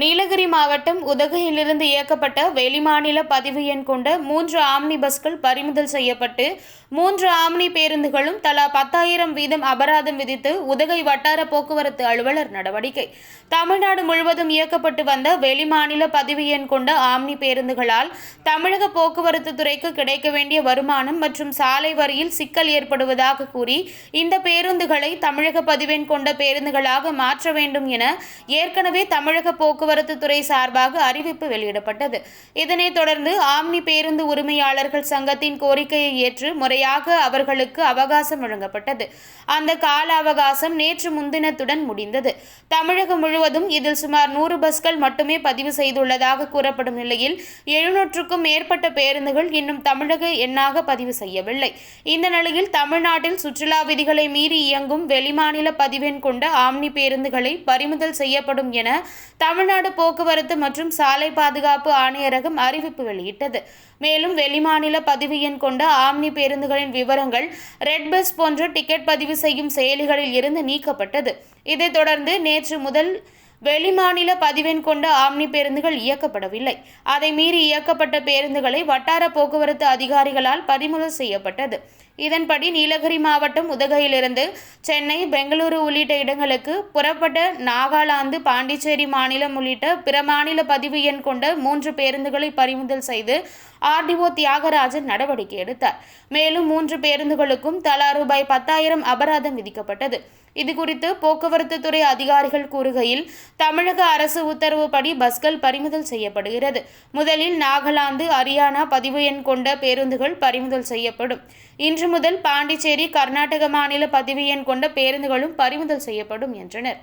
நீலகிரி மாவட்டம் உதகையிலிருந்து இயக்கப்பட்ட வெளிமாநில பதிவு எண் கொண்ட மூன்று ஆம்னி பஸ்கள் பறிமுதல் செய்யப்பட்டு மூன்று ஆம்னி பேருந்துகளும் தலா பத்தாயிரம் வீதம் அபராதம் விதித்து உதகை வட்டார போக்குவரத்து அலுவலர் நடவடிக்கை. தமிழ்நாடு முழுவதும் இயக்கப்பட்டு வந்த வெளிமாநில பதிவு எண் கொண்ட ஆம்னி பேருந்துகளால் தமிழக போக்குவரத்து துறைக்கு கிடைக்க வேண்டிய வருமானம் மற்றும் சாலை வரியில் சிக்கல் ஏற்படுவதாக கூறி இந்த பேருந்துகளை தமிழக பதிவெண் கொண்ட பேருந்துகளாக மாற்ற வேண்டும் என ஏற்கனவே தமிழக போக்குவரத்து துறை சார்பாக அறிவிப்பு வெளியிடப்பட்டது. இதனைத் தொடர்ந்து ஆம்னி பேருந்து உரிமையாளர்கள் சங்கத்தின் கோரிக்கையை ஏற்று முறையாக அவர்களுக்கு அவகாசம் வழங்கப்பட்டது. அந்த கால அவகாசம் நேற்று முன்தினத்துடன் முடிந்தது. தமிழகம் முழுவதும் இதில் சுமார் நூறு பஸ்கள் மட்டுமே பதிவு செய்துள்ளதாக கூறப்படும் நிலையில் எழுநூற்றுக்கும் மேற்பட்ட பேருந்துகள் இன்னும் தமிழக எண்ணாக பதிவு செய்யவில்லை. இந்த நிலையில் தமிழ்நாட்டில் சுற்றுலா விதிகளை மீறி இயங்கும் வெளிமாநில பதிவெண் கொண்ட ஆம்னி பேருந்துகளை பறிமுதல் செய்யப்படும் என தமிழ்நாடு போக்குவரத்து மற்றும் சாலை பாதுகாப்பு ஆணையரகம் அறிவிப்பு வெளியிட்டது. மேலும் வெளிமாநில பதிவு எண் கொண்ட ஆம்னி பேருந்துகளின் விவரங்கள் ரெட் பஸ் போன்ற டிக்கெட் பதிவு செய்யும் செயலிகளில் இருந்து நீக்கப்பட்டது. இதைத் தொடர்ந்து நேற்று முதல் வெளிமாநில பதிவெண் கொண்ட ஆம்னி பேருந்துகள் இயக்கப்படவில்லை. அதை மீறி இயக்கப்பட்ட பேருந்துகளை வட்டார போக்குவரத்து அதிகாரிகளால் பறிமுதல் செய்யப்பட்டது. இதன்படி நீலகிரி மாவட்டம் உதகையிலிருந்து சென்னை பெங்களூரு உள்ளிட்ட இடங்களுக்கு புறப்பட்ட நாகாலாந்து பாண்டிச்சேரி மாநிலம் உள்ளிட்ட பிற மாநில பதிவு எண் கொண்ட மூன்று பேருந்துகளை பறிமுதல் செய்து ஆர்டிஓ தியாகராஜன் நடவடிக்கை எடுத்தார். மேலும் மூன்று பேருந்துகளுக்கும் தலா ரூபாய் பத்தாயிரம் அபராதம் விதிக்கப்பட்டது. இதுகுறித்து போக்குவரத்து துறை அதிகாரிகள் கூறுகையில் தமிழக அரசு உத்தரவுப்படி பஸ்கள் பறிமுதல் செய்யப்படுகிறது. முதலில் நாகாலாந்து ஹரியானா பதிவு எண் கொண்ட பேருந்துகள் பறிமுதல் செய்யப்படும். இன்று முதல் பாண்டிச்சேரி கர்நாடக மாநில பதிவு எண் கொண்ட பேருந்துகளும் பறிமுதல் செய்யப்படும் என்றனர்.